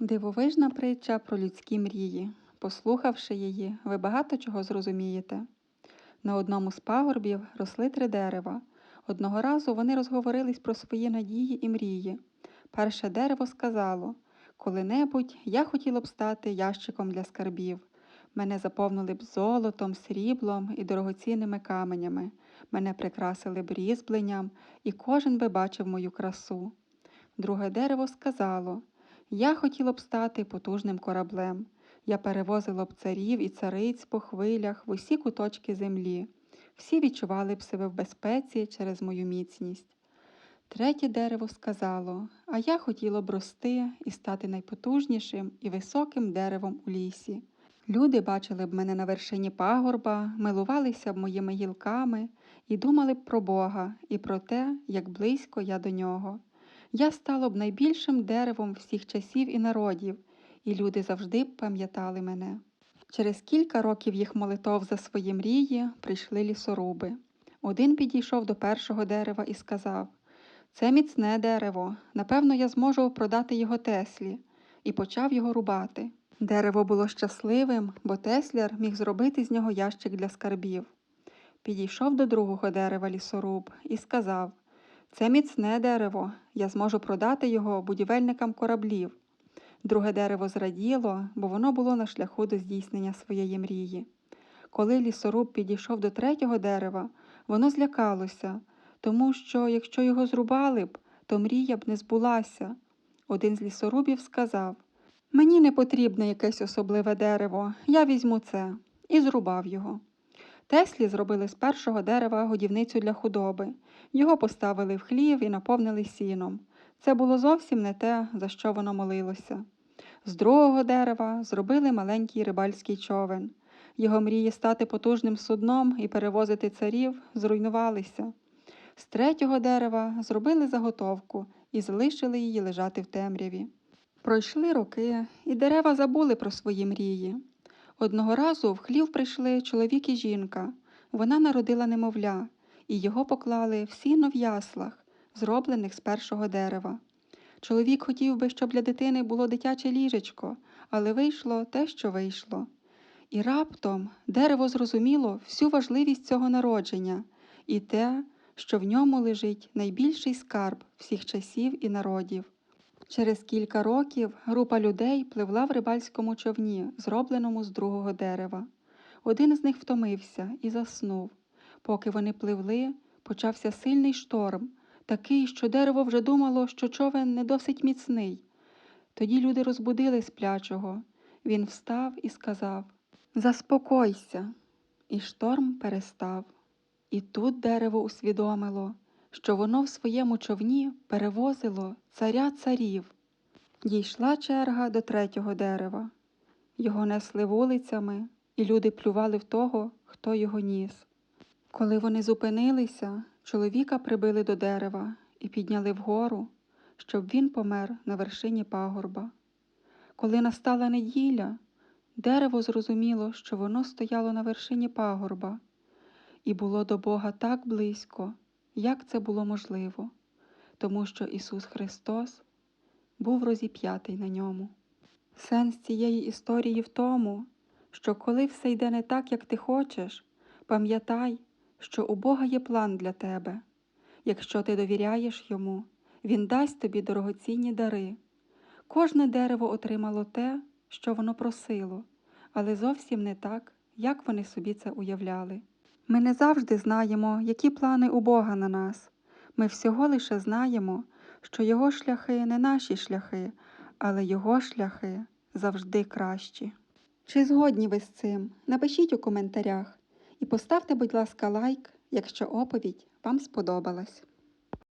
Дивовижна притча про людські мрії. Послухавши її, ви багато чого зрозумієте. На одному з пагорбів росли три дерева. Одного разу вони розговорились про свої надії і мрії. Перше дерево сказало коли-небудь я хотіло б стати ящиком для скарбів. Мене заповнили б золотом, сріблом і дорогоцінними каменями. Мене прикрасили б різьбленням, і кожен би бачив мою красу. Друге дерево сказало Я хотіло б стати потужним кораблем. Я перевозило б царів і цариць по хвилях в усі куточки землі. Всі відчували б себе в безпеці через мою міцність. Третє дерево сказало, а я хотіло б рости і стати найпотужнішим і високим деревом у лісі. Люди бачили б мене на вершині пагорба, милувалися б моїми гілками і думали б про Бога і про те, як близько я до нього. Я стало б найбільшим деревом всіх часів і народів, і люди завжди пам'ятали мене. Через кілька років їх молитов за свої мрії прийшли лісоруби. Один підійшов до першого дерева і сказав Це міцне дерево, напевно, я зможу продати його Теслі, і почав його рубати. Дерево було щасливим, бо Тесляр міг зробити з нього ящик для скарбів. Підійшов до другого дерева лісоруб і сказав Це міцне дерево, я зможу продати його будівельникам кораблів. Друге дерево зраділо, бо воно було на шляху до здійснення своєї мрії. Коли лісоруб підійшов до третього дерева, воно злякалося, тому що, якщо його зрубали б, то мрія б не збулася. Один з лісорубів сказав Мені не потрібне якесь особливе дерево, я візьму це, і зрубав його. Теслі зробили з першого дерева годівницю для худоби. Його поставили в хлів і наповнили сіном. Це було зовсім не те, за що воно молилося. З другого дерева зробили маленький рибальський човен. Його мрії стати потужним судном і перевозити царів зруйнувалися. З третього дерева зробили заготовку і залишили її лежати в темряві. Пройшли роки, і дерева забули про свої мрії. Одного разу в хлів прийшли чоловік і жінка. Вона народила немовля, і його поклали в сіно в яслах, зроблених з першого дерева. Чоловік хотів би, щоб для дитини було дитяче ліжечко, але вийшло те, що вийшло. І раптом дерево зрозуміло всю важливість цього народження і те, що в ньому лежить найбільший скарб всіх часів і народів. Через кілька років група людей пливла в рибальському човні, зробленому з другого дерева. Один з них втомився і заснув. Поки вони пливли, почався сильний шторм, такий, що дерево вже думало, що човен не досить міцний. Тоді люди розбудили сплячого. Він встав і сказав Заспокойся. І шторм перестав. І тут дерево усвідомило, що воно в своєму човні перевозило царя царів. Дійшла черга до третього дерева. Його несли вулицями, і люди плювали в того, хто його ніс. Коли вони зупинилися, чоловіка прибили до дерева і підняли вгору, щоб він помер на вершині пагорба. Коли настала неділя, дерево зрозуміло, що воно стояло на вершині пагорба, і було до Бога так близько, як це було можливо, тому що Ісус Христос був розіп'ятий на ньому. Сенс цієї історії в тому, що коли все йде не так, як ти хочеш, пам'ятай, що у Бога є план для тебе. Якщо ти довіряєш йому, Він дасть тобі дорогоцінні дари. Кожне дерево отримало те, що воно просило, але зовсім не так, як вони собі це уявляли. Ми не завжди знаємо, які плани у Бога на нас. Ми всього лише знаємо, що Його шляхи не наші шляхи, але Його шляхи завжди кращі. Чи згодні ви з цим? Напишіть у коментарях і поставте, будь ласка, лайк, якщо оповідь вам сподобалась.